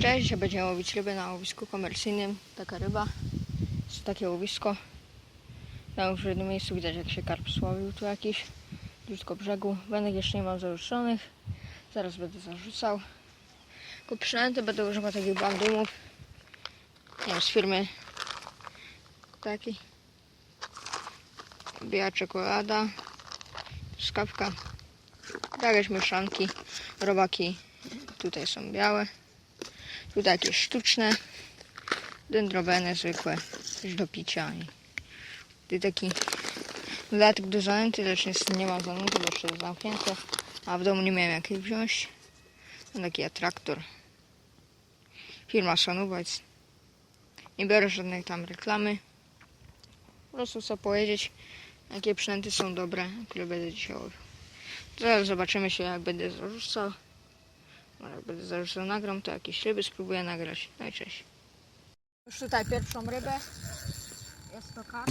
Cześć, dzisiaj będziemy łowić rybę na łowisku komercyjnym. Taka ryba, jest takie łowisko. Tam już w jednym miejscu widać jak się karp sławił tu jakiś. Blisko brzegu. Wędek jeszcze nie mam zarzuconych. Zaraz będę zarzucał. Tylko przynęty będę używał takich bandumów. Nie wiem, z firmy takiej. Biała czekolada. Skawka. Jakieś mieszanki. Robaki tutaj są białe. Tutaj jakieś sztuczne. Dendrobeny zwykłe. Do picia. I tu taki dodatek do zanęty, lecz niestety nie mam zanęty, bo jeszcze jest zamknięte. A w domu nie miałem jakiej wziąć. Mam taki atraktor. Firma Sonubites. Nie biorę żadnej tam reklamy. Po prostu chcę powiedzieć, jakie przynęty są dobre, które będę dzisiaj. Zaraz zobaczymy się, jak będę zarzucał. Jak będę zarzucał nagram, to jakieś ryby spróbuję nagrać. No i cześć. Już tutaj pierwszą rybę. Jest to karp.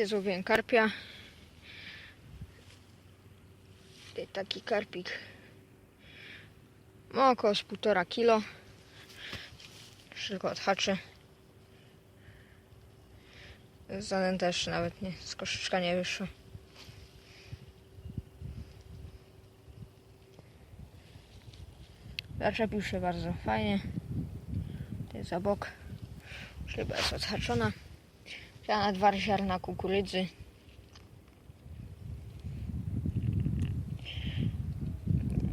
Widzieliście, złowiłem karpia. Tutaj taki karpik. Ma około z półtora kilo. Tylko odhaczę. Zanęta jeszcze nawet nie, z koszyczka nie wyszło. Zaczepił się bardzo fajnie. Za bok. Szyba jest odhaczona. Wziąłem dwa ziarna kukurydzy.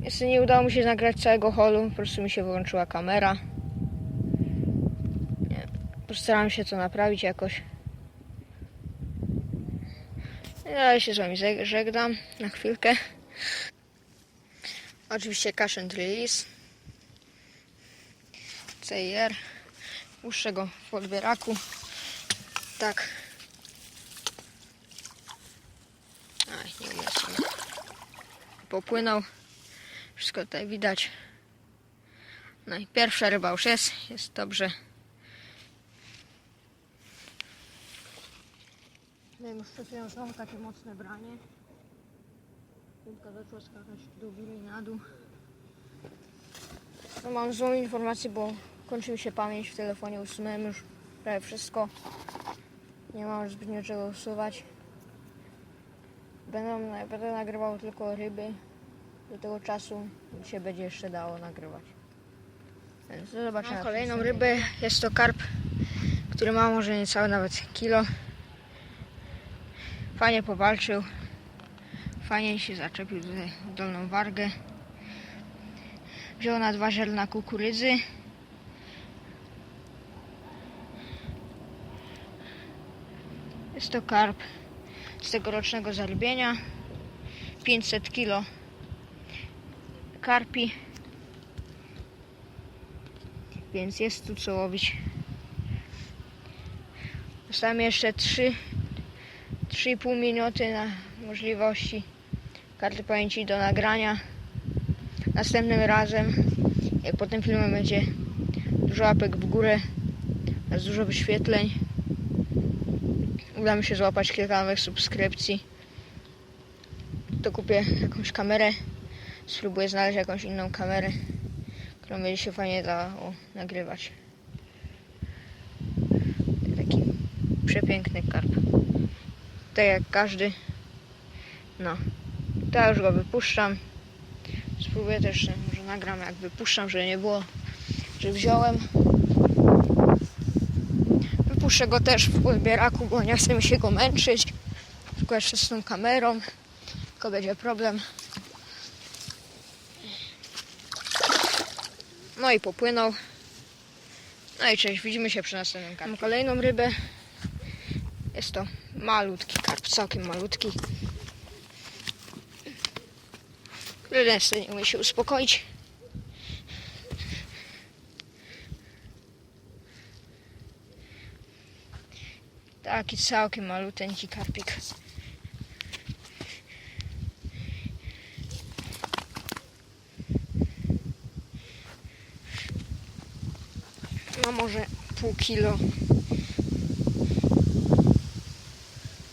Jeszcze nie udało mi się nagrać całego holu, po prostu mi się wyłączyła kamera. Nie, postaram się to naprawić jakoś. No dalej się z wami żegnam na chwilkę. Oczywiście cash and release. CIR. Puszczę go w podbieraku. Tak. Nie umiem sobie. Popłynął. Wszystko tutaj widać. No i pierwsza ryba już jest. Jest dobrze. No i już przed znowu takie mocne branie. Rybka zaczęła skakać do góry i na dół. No mam złą informację, bo kończy mi się pamięć w telefonie, usunąłem już prawie wszystko. Nie mam zbytnio czego usuwać. Będę, będę nagrywał tylko ryby. Do tego czasu się będzie jeszcze dało nagrywać. Więc do zobaczenia. Mam kolejną rybę. Jest to karp, który ma może niecałe nawet kilo. Fajnie powalczył. Fajnie się zaczepił tutaj w dolną wargę. Wziął na dwa ziarna kukurydzy. Jest to karp z tegorocznego zarybienia. 500 kg karpi. Więc jest tu co łowić. Zostałem jeszcze 3 3,5 minuty na możliwości karty pamięci do nagrania. Następnym razem, jak po tym filmie będzie dużo łapek w górę, dużo wyświetleń, uda mi się złapać kilka nowych subskrypcji, to kupię jakąś kamerę, spróbuję znaleźć jakąś inną kamerę, którą będzie się fajnie dało nagrywać. Taki przepiękny karp. Tak jak każdy. No. To ja już go wypuszczam. Spróbuję też, może nagram jak wypuszczam, żeby nie było, że wziąłem. Wypuszczę go też w podbieraku, bo nie chcę mi się go męczyć. Tylko jeszcze z tą kamerą. Tylko będzie problem. No i popłynął. No i cześć, widzimy się przy następnym karpie. Mam kolejną rybę. Jest to malutki karp, całkiem malutki. Który niestety nie umie się uspokoić. Taki całkiem maluteńki karpik. No może pół kilo.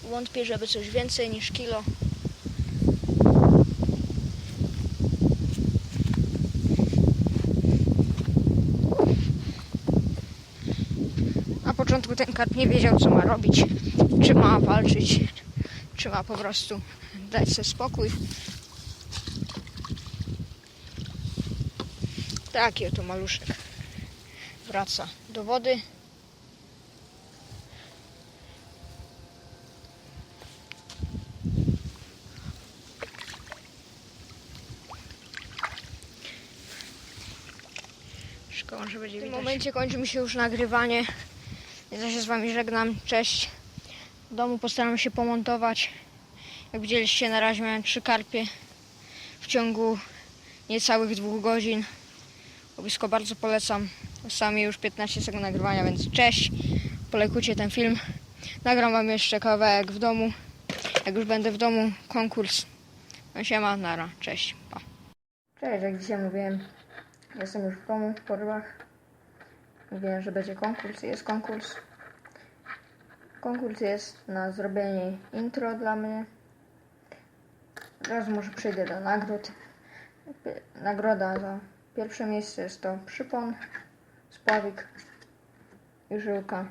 Wątpię, żeby coś więcej niż kilo. Na początku ten karp nie wiedział, co ma robić. Czy ma walczyć, czy ma po prostu dać sobie spokój. Taki oto maluszek wraca do wody. Szkoda, że będzie W tym momencie kończy mi się już nagrywanie. Ja się z Wami żegnam. Cześć. W domu postaram się pomontować. Jak widzieliście, na razie miałem trzy karpie w ciągu niecałych dwóch godzin. Łowisko bardzo polecam. Sami już 15 sekund nagrywania, więc cześć. Polekujcie ten film. Nagram Wam jeszcze kawałek w domu. Jak już będę w domu, konkurs. No siema, nara, cześć, pa. Cześć, jak dzisiaj mówiłem, jestem już w domu, po rybach. Mówiłem, że będzie konkurs, jest konkurs. Konkurs jest na zrobienie intro dla mnie. Teraz może przejdę do nagród. Nagroda za pierwsze miejsce jest to przypon, spławik i żyłka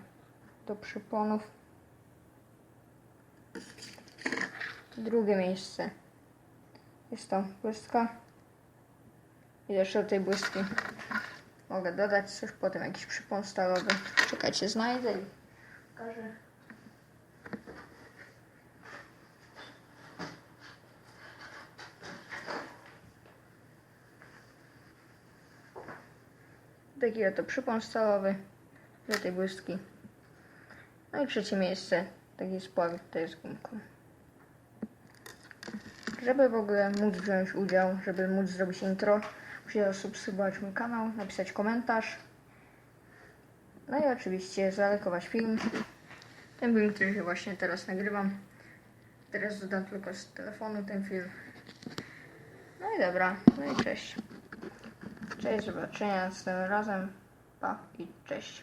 do przyponów. Drugie miejsce jest to błystka. I jeszcze do tej błystki mogę dodać coś, potem jakiś przypon stalowy. Czekajcie, znajdę i pokażę. Taki oto przypon stalowy do tej błystki. No i trzecie miejsce, taki spławik tutaj z gumką. Żeby w ogóle móc wziąć udział, żeby móc zrobić intro, zasubskrybować mój kanał, napisać komentarz. No i oczywiście zalajkować film. Ten film, który właśnie teraz nagrywam. Teraz dodam tylko z telefonu ten film. No i dobra, no i cześć. Cześć, zobaczenia następnym razem. Pa i cześć.